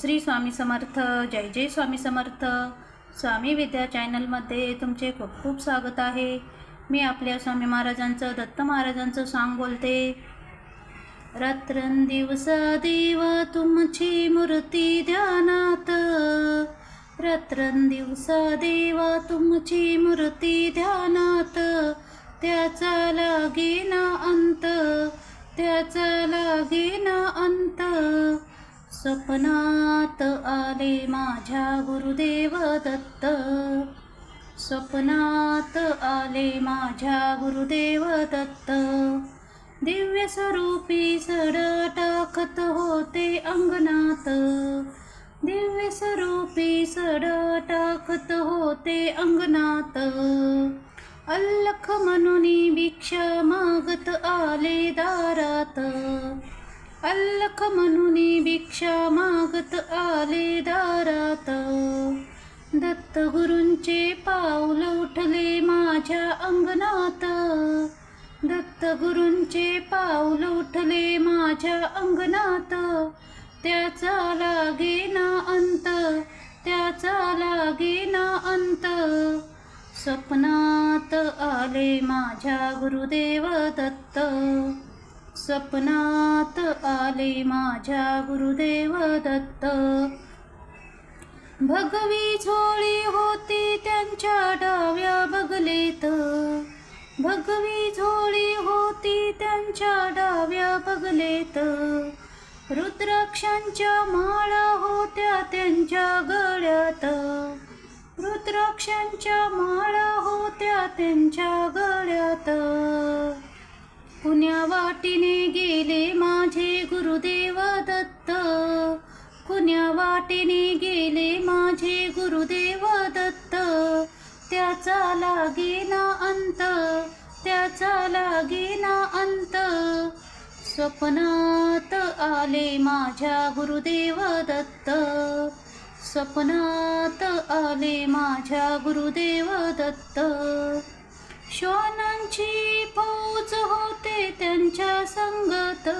श्री स्वामी समर्थ जय जय स्वामी समर्थ. स्वामी विद्या चॅनलमध्ये तुमचे खूप खूप स्वागत आहे. मी आपल्या स्वामी महाराजांचं दत्त महाराजांचं सांग बोलते. रात्रंदिवस देव तुमची मूर्ती ध्यानात. रात्रंदिवस देव तुमची मूर्ती ध्यानात. त्याचा लागेना अंत त्याचा लागेना अंत. स्वप्नात आले माझ्या गुरुदेव दत्त. स्वप्नात आले माझ्या गुरुदेव दत्त. दिव्य स्वरूपी सड टाकत होते अंगणात. दिव्य स्वरूपी सड टाकत होते अंगणात. अल्लख म्हणून भिक्षा मागत आले दा अल्लख म्हणून भिक्षा मागत आले दारात. दत्त गुरूंचे पाऊल उठले माझ्या अंगणात. दत्त गुरूंचे पाऊल उठले माझ्या अंगणात. त्याचा लागे ना अंत त्याचा लागे ना अंत. स्वप्नात आले माझ्या गुरुदेव दत्त. स्वप्नात आले माझ्या गुरुदेव दत्त. भगवी झोळी होती त्यांच्या डाव्या बगलेत. भगवी झोळी होती त्यांच्या डाव्या बगलेत. रुद्राक्षांच्या माळा होत्या त्यांच्या गळ्यात. रुद्राक्षांच्या माळा होत्या त्यांच्या गळ्यात. पुण्या वाटीने गेले माझे गुरुदेव दत्त. कुण्यावाटीने गेले माझे गुरुदेव दत्त. त्याचा लागेना अंत त्याचा लागेना अंत. स्वप्नात आले माझ्या गुरुदेव दत्त. स्वप्नात आले माझ्या गुरुदेव दत्त. श्वान जात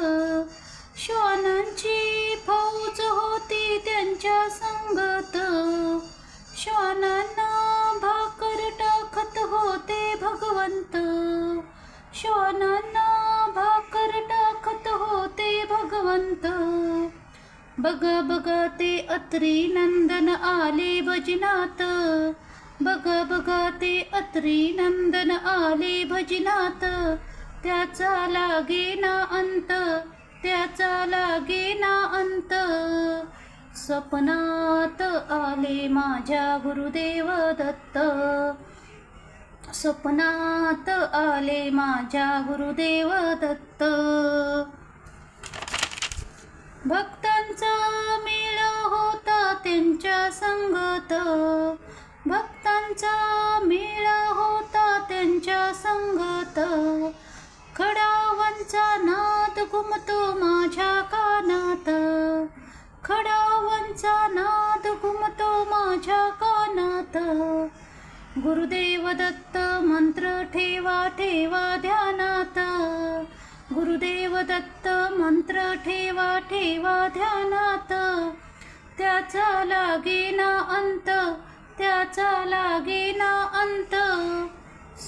श्वानांची फौज होती त्यांच्या संगत. श्वानांना भाकर टाकत होते भगवंत. श्वानांना भाकर टाकत होते भगवंत. बघा बघा ते अत्री नंदन आले भजनात. बघा बघा ते अत्री नंदन आले भजनात. त्याचा लागेना अंत त्याचा लागे ना अंत. स्वप्नात आले माझ्या गुरुदेव दत्त. स्वप्नात आले माझ्या गुरुदेव दत्त. भक्तांचा मेळ होता त्यांच्या संगत. भक्तांचा मेळ होता त्यांच्या संगत. घुमतो माझ्या कानात. खडावांचा नाद घुमतो माझ्या कानात. गुरुदेव दत्त मंत्र ठेवा ठेवा ध्यानात. गुरुदेव दत्त मंत्र ठेवा ठेवा ध्यानात. त्याचा लागेना अंत त्याचा लागेना अंत.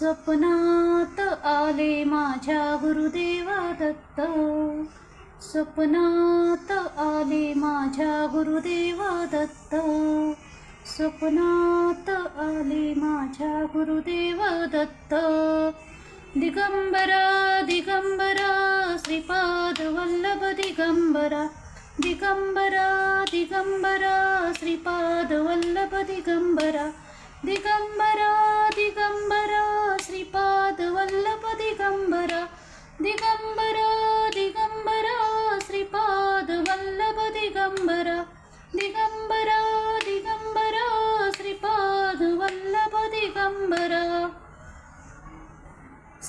स्वप्नात आले माझ्या गुरुदेवा दत्त. स्वप्नात आले माझ्या गुरुदेवा दत्त. स्वप्नात आले माझ्या गुरुदेवा दत्त. दिगंबरा दिगंबरा श्रीपाद वल्लभ दिगंबरा. दिगंबरा दिगंबरा श्रीपाद वल्लभ दिगंबरा. दिगंबरा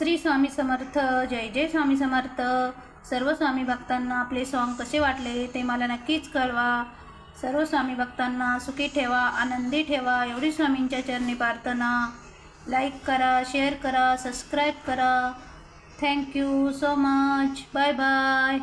श्री स्वामी समर्थ जय जय स्वामी समर्थ. सर्व स्वामी भक्तांना आपले सॉन्ग कसे वाटले ते मला नक्कीच कळवा. सर्व स्वामी भक्तांना सुखी ठेवा आनंदी ठेवा एवढी स्वामींच्या चरणी प्रार्थना. लाईक करा शेअर करा सबस्क्राईब करा. Thank you so much bye bye